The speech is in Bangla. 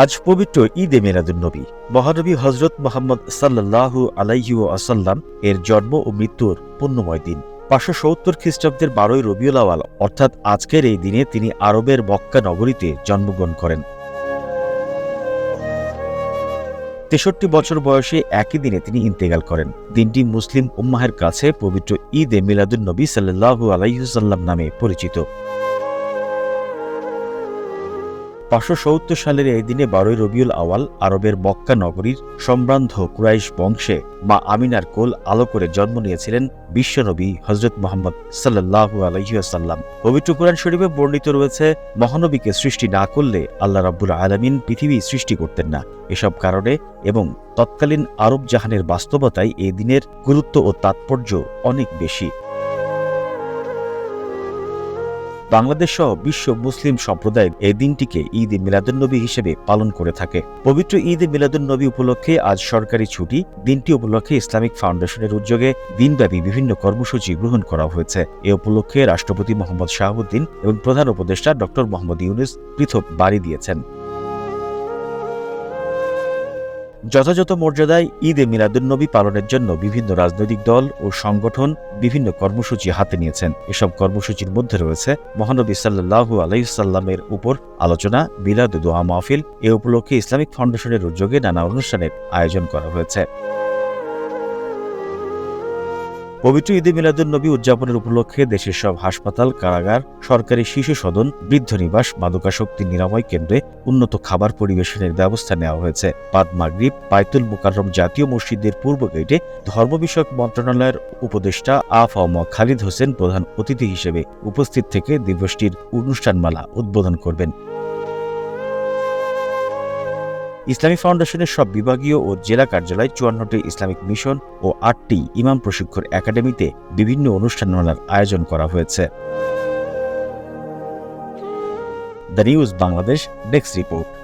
আজ পবিত্র ঈদে মিলাদুন্নবী মহানবী হজরত মোহাম্মদ সাল্লাল্লাহু আলাইহি আসাল্লাম এর জন্ম ও মৃত্যুর পুণ্যময় দিন। পাঁচশো সত্তর খ্রিস্টাব্দের বারোই রবিউল আওয়াল, অর্থাৎ আজকের এই দিনে তিনি আরবের মক্কা নগরীতে জন্মগ্রহণ করেন। তেষট্টি বছর বয়সে একই দিনে তিনি ইন্তেকাল করেন। দিনটি মুসলিম উম্মাহের কাছে পবিত্র ঈদে মিলাদুন্নবী সাল্লাল্লাহু আলাইহুসাল্লাম নামে পরিচিত। পাঁচশো সত্তর সালের এই দিনে বারোই রবিউল আওয়াল আরবের মক্কা নগরীর সম্ভ্রান্ত কুরাইশ বংশে মা আমিনার কোল আলো করে জন্ম নিয়েছিলেন বিশ্বনবী হজরত মোহাম্মদ সাল্লাহু আলহিহাসাল্লাম পবিত্র কোরআন শরীফে বর্ণিত রয়েছে, মহানবীকে সৃষ্টি না করলে আল্লাহ রাব্বুল আলমিন পৃথিবী সৃষ্টি করতেন না। এসব কারণে এবং তৎকালীন আরব জাহানের বাস্তবতায় এই দিনের গুরুত্ব ও তাৎপর্য অনেক বেশি। বাংলাদেশ সহ বিশ্ব মুসলিম সম্প্রদায় এই দিনটিকে ঈদ এ মিলাদুন্নবী হিসেবে পালন করে থাকে। পবিত্র ঈদ এ মিলাদুন্নবী উপলক্ষে আজ সরকারি ছুটি, দিনটি উপলক্ষে ইসলামিক ফাউন্ডেশনের উদ্যোগে দিনব্যাপী বিভিন্ন কর্মসূচি গ্রহণ করা হয়েছে। এ উপলক্ষে রাষ্ট্রপতি মোহাম্মদ শাহাবুদ্দিন এবং প্রধান উপদেষ্টা ডক্টর মোহাম্মদ ইউনুস পৃথক বাড়ি দিয়েছেন। যথাযথ মর্যাদায় ঈদে মিলাদুন্নবী পালনের জন্য বিভিন্ন রাজনৈতিক দল ও সংগঠন বিভিন্ন কর্মসূচি হাতে নিয়েছেন। এসব কর্মসূচির মধ্যে রয়েছে মহানবী সাল্লাহু আলাইসাল্লামের উপর আলোচনা মিলাদ দোয়া মাহফিল এ উপলক্ষে ইসলামিক ফাউন্ডেশনের উদ্যোগে নানা অনুষ্ঠানের আয়োজন করা হয়েছে। পবিত্র ঈদে মিলাদুন্নবী উদযাপনের উপলক্ষে দেশের সব হাসপাতাল, কারাগার, সরকারি শিশু সদন, বৃদ্ধ নিবাস মাদকাশক্তি নিরাময় কেন্দ্রে উন্নত খাবার পরিবেশনের ব্যবস্থা নেওয়া হয়েছে। পাদ মাগরিব পাইতুল মুকাররম জাতীয় মসজিদের পূর্ব গেটে ধর্ম বিষয়ক মন্ত্রণালয়ের উপদেষ্টা আফ খালিদ হোসেন প্রধান অতিথি হিসেবে উপস্থিত থেকে দিবসটির অনুষ্ঠানমালা উদ্বোধন করবেন। ইসলামী ফাউন্ডেশনের সব বিভাগীয় ও জেলা কার্যালয় চুয়ান্নটি ইসলামিক মিশন ও আটটি ইমাম প্রশিক্ষণ একাডেমিতে বিভিন্ন অনুষ্ঠানমালার আয়োজন করা হয়েছে। The news Bangladesh desk report.